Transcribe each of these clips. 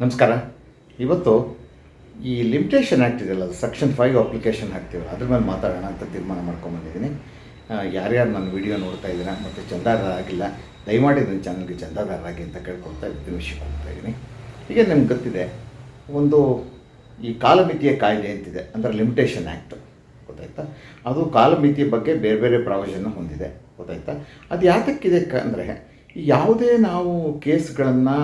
ನಮಸ್ಕಾರ. ಇವತ್ತು ಈ ಲಿಮಿಟೇಷನ್ ಆ್ಯಕ್ಟ್ ಇದೆಯಲ್ಲ ಸೆಕ್ಷನ್ ಫೈವ್ ಅಪ್ಲಿಕೇಶನ್ ಹಾಕ್ತೀವಲ್ಲ, ಅದ್ರ ಮೇಲೆ ಮಾತಾಡೋಣ ಅಂತ ತೀರ್ಮಾನ ಮಾಡ್ಕೊಂಬಂದಿದ್ದೀನಿ ಯಾರ್ಯಾರು ನನ್ನ ವಿಡಿಯೋ ನೋಡ್ತಾ ಇದ್ದೀರಾ ಮತ್ತು ಚಂದಾದಾರರಾಗಿಲ್ಲ, ದಯಮಾಡಿ ನನ್ನ ಚಾನಲ್ಗೆ ಚಂದಾದಾರರಾಗಿ ಅಂತ ಕೇಳ್ಕೊಳ್ತಾ ಇದ್ದೀನಿ ವಿಷಯ ಇದ್ದೀನಿ. ಈಗ ನಿಮ್ಗೆ ಗೊತ್ತಿದೆ, ಒಂದು ಈ ಕಾಲಮಿತಿಯ ಕಾಯ್ದೆ ಅಂತಿದೆ, ಅಂದರೆ ಲಿಮಿಟೇಷನ್ ಆ್ಯಕ್ಟ್ ಗೊತ್ತಾಯ್ತಾ? ಅದು ಕಾಲಮಿತಿಯ ಬಗ್ಗೆ ಬೇರೆ ಬೇರೆ ಪ್ರಾವಿಷನ್ ಹೊಂದಿದೆ, ಗೊತ್ತಾಯ್ತಾ? ಅದು ಯಾತಕ್ಕಿದೆ ಅಂದರೆ ಯಾವುದೇ ನಾವು ಕೇಸ್ಗಳನ್ನು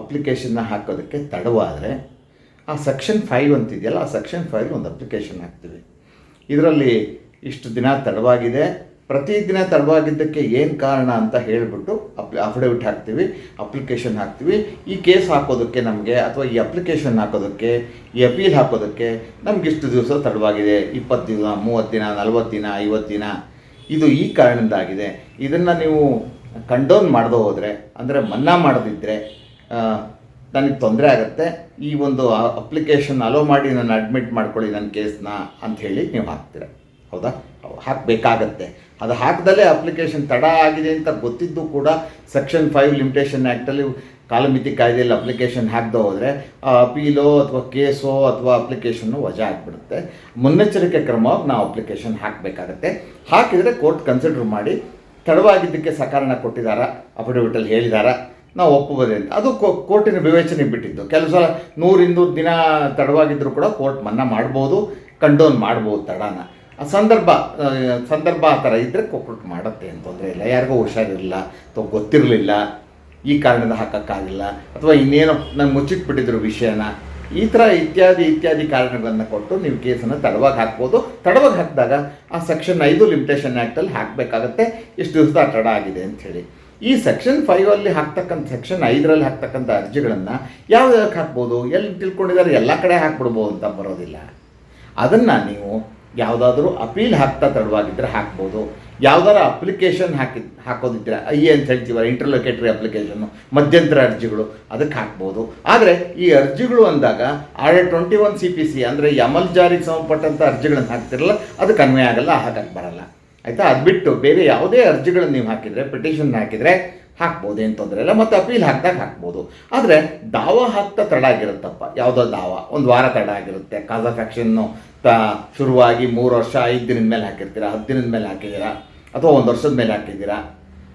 ಅಪ್ಲಿಕೇಶನ್ನ ಹಾಕೋದಕ್ಕೆ ತಡವಾದರೆ ಆ ಸೆಕ್ಷನ್ ಫೈವ್ ಅಂತಿದೆಯಲ್ಲ, ಆ ಸೆಕ್ಷನ್ ಫೈವ್ ಒಂದು ಅಪ್ಲಿಕೇಶನ್ ಹಾಕ್ತೀವಿ. ಇದರಲ್ಲಿ ಇಷ್ಟು ದಿನ ತಡವಾಗಿದೆ. ಪ್ರತಿದಿನ ತಡವಾಗಿದ್ದಕ್ಕೆ ಏನು ಕಾರಣ ಅಂತ ಹೇಳಿಬಿಟ್ಟು ಅಪ್ ಅಫಿಡವಿಟ್ ಹಾಕ್ತೀವಿ, ಅಪ್ಲಿಕೇಶನ್ ಹಾಕ್ತೀವಿ. ಈ ಕೇಸ್ ಹಾಕೋದಕ್ಕೆ ನಮಗೆ ಅಥವಾ ಈ ಅಪ್ಲಿಕೇಶನ್ ಹಾಕೋದಕ್ಕೆ, ಈ ಅಪೀಲ್ ಹಾಕೋದಕ್ಕೆ ನಮ್ಗೆ ಇಷ್ಟು ದಿವಸ ತಡವಾಗಿದೆ. ಇಪ್ಪತ್ತು ದಿನ, ಮೂವತ್ತು ದಿನ, ನಲ್ವತ್ತು ದಿನ, ಐವತ್ತು ದಿನ. ಇದು ಈ ಕಾರಣದಿಂದಾಗಿದೆ. ಇದನ್ನು ನೀವು ಕಂಡೋನ್ ಮಾಡದೆ ಹೋದರೆ ಅಂದರೆ ಮನ್ನಾ ಮಾಡದಿದ್ದರೆ ನನಗೆ ತೊಂದರೆ ಆಗುತ್ತೆ. ಈ ಒಂದು ಅಪ್ಲಿಕೇಶನ್ ಅಲೋ ಮಾಡಿ ನಾನು ಅಡ್ಮಿಟ್ ಮಾಡ್ಕೊಳ್ಳಿ ನನ್ನ ಕೇಸ್ನ ಹೇಳಿ ನೀವು ಹಾಕ್ತೀರ. ಹೌದಾ? ಹಾಕಬೇಕಾಗತ್ತೆ. ಅದು ಹಾಕದಲ್ಲೇ ಅಪ್ಲಿಕೇಶನ್ ತಡ ಆಗಿದೆ ಅಂತ ಗೊತ್ತಿದ್ದು ಕೂಡ ಸೆಕ್ಷನ್ ಫೈವ್ ಲಿಮಿಟೇಷನ್ ಆ್ಯಕ್ಟಲ್ಲಿ ಕಾಲಮಿತಿ ಕಾಯ್ದೆಯಲ್ಲಿ ಅಪ್ಲಿಕೇಶನ್ ಹಾಕದೆ ಹೋದರೆ ಅಪೀಲೋ ಅಥವಾ ಕೇಸೋ ಅಥವಾ ಅಪ್ಲಿಕೇಶನ್ನು ವಜಾ ಆಗಿಬಿಡುತ್ತೆ. ಮುನ್ನೆಚ್ಚರಿಕೆ ಕ್ರಮವಾಗಿ ನಾವು ಅಪ್ಲಿಕೇಶನ್ ಹಾಕಬೇಕಾಗತ್ತೆ. ಹಾಕಿದರೆ ಕೋರ್ಟ್ ಕನ್ಸಿಡರ್ ಮಾಡಿ ತಡವಾಗಿದ್ದಕ್ಕೆ ಸಕಾರಣ ಕೊಟ್ಟಿದ್ದಾರಾ ಅಫಿಡವಿಟಲ್ಲಿ ಹೇಳಿದಾರ? ನಾವು ಒಪ್ಪುವುದೇ ಅಂತ ಅದು ಕೋರ್ಟಿನ ವಿವೇಚನೆಗೆ ಬಿಟ್ಟಿದ್ದು. ಕೆಲವು ಸಲ ನೂರಿಂದು ದಿನ ತಡವಾಗಿದ್ದರೂ ಕೂಡ ಕೋರ್ಟ್ ಮನ್ನಾ ಮಾಡ್ಬೋದು ಕಂಡೋನ್ ಮಾಡ್ಬೋದು ತಡನ. ಆ ಸಂದರ್ಭ ಸಂದರ್ಭ ಆ ಥರ ಇದ್ದರೆ ಕೋರ್ಟ್ ಮಾಡುತ್ತೆ ಅಂತ ತೊಂದರೆ ಇಲ್ಲ. ಯಾರಿಗೂ ಹುಷಾರಿರಲಿಲ್ಲ ಅಥವಾ ಗೊತ್ತಿರಲಿಲ್ಲ, ಈ ಕಾರಣದ ಹಾಕೋಕ್ಕಾಗಿಲ್ಲ, ಅಥವಾ ಇನ್ನೇನೋ ನಂಗೆ ಮುಚ್ಚಿಟ್ಬಿಟ್ಟಿದ್ರು ವಿಷಯನ. ಈ ಥರ ಇತ್ಯಾದಿ ಇತ್ಯಾದಿ ಕಾರಣಗಳನ್ನು ಕೊಟ್ಟು ನೀವು ಕೇಸನ್ನು ತಡವಾಗಿ ಹಾಕ್ಬೋದು. ತಡವಾಗಿ ಹಾಕಿದಾಗ ಆ ಸೆಕ್ಷನ್ ಐದು ಲಿಮಿಟೇಷನ್ ಆ್ಯಕ್ಟಲ್ಲಿ ಹಾಕಬೇಕಾಗತ್ತೆ. ಇಷ್ಟು ದಿವಸ ತಡ ಆಗಿದೆ ಅಂಥೇಳಿ ಈ ಸೆಕ್ಷನ್ ಫೈವಲ್ಲಿ ಹಾಕ್ತಕ್ಕಂಥ ಸೆಕ್ಷನ್ ಐದರಲ್ಲಿ ಹಾಕ್ತಕ್ಕಂಥ ಅರ್ಜಿಗಳನ್ನು ಯಾವ್ದಕ್ಕೆ ಹಾಕ್ಬೋದು? ಎಲ್ಲಿ ತಿಳ್ಕೊಂಡಿದ್ದಾರೆ? ಎಲ್ಲ ಕಡೆ ಹಾಕ್ಬಿಡ್ಬೋದು ಅಂತ ಬರೋದಿಲ್ಲ. ಅದನ್ನು ನೀವು ಯಾವುದಾದ್ರೂ ಅಪೀಲ್ ಹಾಕ್ತಾ ತಡವಾಗಿದ್ದರೆ ಹಾಕ್ಬೋದು. ಯಾವ್ದಾರ ಅಪ್ಲಿಕೇಶನ್ ಹಾಕಿ, ಹಾಕೋದಿದ್ರೆ ಐ ಎ ಅಂತ ಹೇಳ್ತೀವಲ್ಲ ಇಂಟರ್ಲೊಕೇಟರಿ ಅಪ್ಲಿಕೇಶನ್ನು ಮಧ್ಯಂತರ ಅರ್ಜಿಗಳು, ಅದಕ್ಕೆ ಹಾಕ್ಬೋದು. ಆದರೆ ಈ ಅರ್ಜಿಗಳು ಅಂದಾಗ R twenty one C P C ಅಂದರೆ ಯಮಲ್ ಜಾರಿಗೆ ಸಂಬಂಧಪಟ್ಟಂಥ ಅರ್ಜಿಗಳನ್ನು ಹಾಕ್ತಿರಲ್ಲ ಅದಕ್ಕೆ ಅನ್ವಯ ಆಗಲ್ಲ ಹಾಕಕ್ಕೆ ಬರಲ್ಲ. ಆಯಿತಾ? ಅದು ಬಿಟ್ಟು ಬೇರೆ ಯಾವುದೇ ಅರ್ಜಿಗಳನ್ನು ನೀವು ಹಾಕಿದರೆ ಪಿಟಿಷನ್ ಹಾಕಿದರೆ ಹಾಕ್ಬೋದು, ಏನು ತೊಂದರೆ ಇಲ್ಲ. ಮತ್ತು ಅಪೀಲ್ ಹಾಕಿದಾಗ ಹಾಕ್ಬೋದು. ಆದರೆ ದಾವ ಹಾಕ್ತಾ ತಡ ಆಗಿರುತ್ತಪ್ಪ. ಯಾವುದೋ ದಾವ. ಒಂದು ವಾರ ತಡ ಆಗಿರುತ್ತೆ. ಕಾಸ್ ಆಫ್ ಆ್ಯಕ್ಷನ್ನು ತ ಶುರುವಾಗಿ ಮೂರು ವರ್ಷ ಐದು ದಿನದ ಮೇಲೆ ಹಾಕಿರ್ತೀರಾ ಹತ್ತು ದಿನದ ಮೇಲೆ ಹಾಕಿದ್ದೀರಾ ಅಥವಾ ಒಂದು ವರ್ಷದ ಮೇಲೆ ಹಾಕಿದ್ದೀರಾ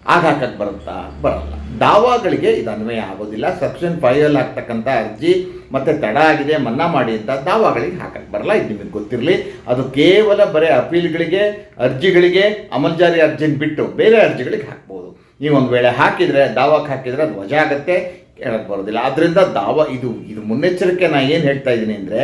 ಆಗ ಹಾಕಕ್ಕೆ ಬರುತ್ತಾ? ಬರಲ್ಲ. ದಾವಾಗಳಿಗೆ ಇದು ಅನ್ವಯ ಆಗೋದಿಲ್ಲ. ಸೆಕ್ಷನ್ ಫೈವಲ್ಲಿ ಹಾಕ್ತಕ್ಕಂಥ ಅರ್ಜಿ ಮತ್ತು ತಡ ಆಗಿದೆ, ಮನ್ನಾ ಮಾಡಿ ಅಂತ ದಾವಾಗಳಿಗೆ ಹಾಕಕ್ಕೆ ಬರಲ್ಲ. ಇದು ನಿಮಗೆ ಗೊತ್ತಿರಲಿ. ಅದು ಕೇವಲ ಬರೀ ಅಪೀಲ್ಗಳಿಗೆ, ಅರ್ಜಿಗಳಿಗೆ, ಅಮಲ್ಜಾರಿ ಅರ್ಜಿನ ಬಿಟ್ಟು ಬೇರೆ ಅರ್ಜಿಗಳಿಗೆ ಹಾಕ್ಬೋದು. ನೀವು ಒಂದು ವೇಳೆ ಹಾಕಿದರೆ, ದಾವಾಕ್ಕೆ ಹಾಕಿದರೆ ಅದು ವಜಾ ಆಗುತ್ತೆ ಕೇಳಕ್ಕೆ ಬರೋದಿಲ್ಲ. ಆದ್ದರಿಂದ ದಾವ, ಇದು ಇದು ಮುನ್ನೆಚ್ಚರಿಕೆ ನಾನು ಏನು ಹೇಳ್ತಾ ಇದ್ದೀನಿ ಅಂದರೆ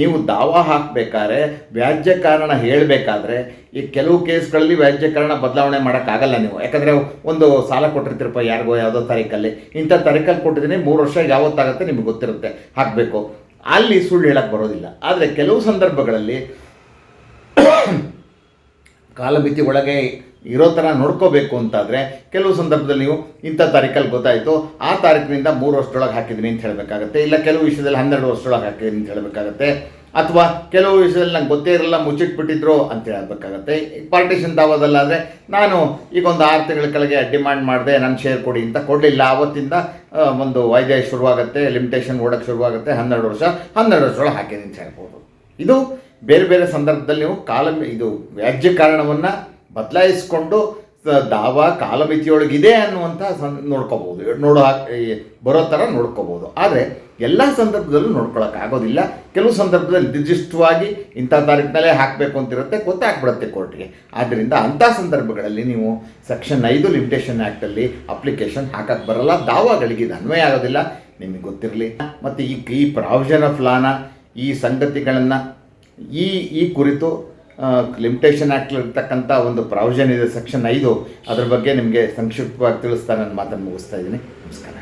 ನೀವು ದಾವ ಹಾಕಬೇಕಾದ್ರೆ ವ್ಯಾಜ್ಯ ಕಾರಣ ಹೇಳಬೇಕಾದ್ರೆ, ಈ ಕೆಲವು ಕೇಸ್ಗಳಲ್ಲಿ ವ್ಯಾಜ್ಯ ಕಾರಣ ಬದಲಾವಣೆ ಮಾಡೋಕ್ಕಾಗಲ್ಲ ನೀವು. ಯಾಕಂದರೆ ಒಂದು ಸಾಲ ಕೊಟ್ಟಿರ್ತೀರಪ್ಪ, ಯಾರಿಗೋ ಯಾವುದೋ ತಾರೀಕಲ್ಲಿ. ಇಂಥ ತಾರೀಕಲ್ಲಿ ಕೊಟ್ಟಿದ್ದೀನಿ, ಮೂರು ವರ್ಷ ಯಾವತ್ತಾಗುತ್ತೆ ನಿಮಗೆ ಗೊತ್ತಿರುತ್ತೆ, ಹಾಕಬೇಕು. ಅಲ್ಲಿ ಸುಳ್ಳು ಹೇಳಕ್ಕೆ ಬರೋದಿಲ್ಲ. ಆದರೆ ಕೆಲವು ಸಂದರ್ಭಗಳಲ್ಲಿ ಕಾಲಮಿತಿ ಒಳಗೆ ಇರೋ ಥರ ನೋಡ್ಕೋಬೇಕು ಅಂತಾದರೆ ಕೆಲವು ಸಂದರ್ಭದಲ್ಲಿ ನೀವು ಇಂಥ ತಾರೀಕಲ್ಲಿ ಗೊತ್ತಾಯಿತು, ಆ ತಾರೀಕಿನಿಂದ ಮೂರು ವರ್ಷದೊಳಗೆ ಹಾಕಿದ್ದೀನಿ ಅಂತ ಹೇಳಬೇಕಾಗತ್ತೆ, ಇಲ್ಲ ಕೆಲವು ವಿಷಯದಲ್ಲಿ ಹನ್ನೆರಡು ವರ್ಷದೊಳಗೆ ಹಾಕಿದ್ದೀನಿ ಅಂತ ಹೇಳಬೇಕಾಗತ್ತೆ, ಅಥವಾ ಕೆಲವು ವಿಷಯದಲ್ಲಿ ನಂಗೆ ಗೊತ್ತೇ ಇರಲ್ಲ, ಮುಚ್ಚಿಟ್ಬಿಟ್ಟಿದ್ರು ಅಂತ ಹೇಳಬೇಕಾಗತ್ತೆ. ಪಾರ್ಟಿಷನ್ ದಾವದಲ್ಲಾದರೆ ನಾನು ಈಗ ಒಂದು ಆರು ತಿಂಗಳ ಕೆಳಗೆ ಡಿಮ್ಯಾಂಡ್ ಮಾಡಿದೆ, ನನ್ನ ಶೇರ್ ಕೊಡಿ ಅಂತ ಕೊಡಲಿಲ್ಲ. ಆವತ್ತಿಂದ ಒಂದು ವೈದ್ಯ ಶುರುವಾಗುತ್ತೆ ಲಿಮಿಟೇಷನ್ ಓಡೋಕ್ಕೆ ಶುರುವಾಗುತ್ತೆ, ಹನ್ನೆರಡು ವರ್ಷ, ಹನ್ನೆರಡು ವರ್ಷದೊಳಗೆ ಹಾಕಿದ್ದೀನಿ ಅಂತ ಹೇಳ್ಬೋದು. ಇದು ಬೇರೆ ಬೇರೆ ಸಂದರ್ಭದಲ್ಲಿ ನೀವು ಕಾಲ ಇದು ವ್ಯಾಜ್ಯ ಕಾರಣವನ್ನು ಬದಲಾಯಿಸಿಕೊಂಡು ದಾವ ಕಾಲಮಿತಿಯೊಳಗಿದೆ ಅನ್ನುವಂಥ ಸನ್ ನೋಡ್ಕೋಬೋದು ನೋಡೋ ಬರೋ ಥರ ನೋಡ್ಕೋಬೋದು ಆದರೆ ಎಲ್ಲ ಸಂದರ್ಭದಲ್ಲೂ ನೋಡ್ಕೊಳಕ್ಕಾಗೋದಿಲ್ಲ ಕೆಲವು ಸಂದರ್ಭದಲ್ಲಿ ನಿರ್ದಿಷ್ಟವಾಗಿ ಇಂಥ ತಾರೀಕಿನಲ್ಲೇ ಹಾಕಬೇಕು ಅಂತಿರುತ್ತೆ, ಗೊತ್ತಾಗ್ಬಿಡುತ್ತೆ ಕೋರ್ಟ್ಗೆ. ಆದ್ದರಿಂದ ಅಂಥ ಸಂದರ್ಭಗಳಲ್ಲಿ ನೀವು ಸೆಕ್ಷನ್ ಐದು ಲಿಮಿಟೇಷನ್ ಆ್ಯಕ್ಟಲ್ಲಿ ಅಪ್ಲಿಕೇಶನ್ ಹಾಕಕ್ಕೆ ಬರಲ್ಲ. ದಾವಾಗಳಿಗೆ ಇದು ಅನ್ವಯ ಆಗೋದಿಲ್ಲ. ನಿಮಗೆ ಗೊತ್ತಿರಲಿ. ಮತ್ತು ಈ ಈ ಪ್ರಾವಿಷನ್ ಆಫ್ ಲಾನ, ಈ ಸಂಗತಿಗಳನ್ನು ಈ ಈ ಕುರಿತು ಲಿಮಿಟೇಷನ್ ಇರ್ತಕ್ಕಂಥ ಒಂದು ಪ್ರಾವಿಷನ್ ಇದೆ ಸೆಕ್ಷನ್ ಐದು. ಅದ್ರ ಬಗ್ಗೆ ನಿಮಗೆ ಸಂಕ್ಷಿಪ್ತವಾಗಿ ತಿಳಿಸ್ತಾ ನನ್ನ ಮಾತನ್ನು ಮುಗಿಸ್ತಾ ಇದ್ದೀನಿ. ನಮಸ್ಕಾರ.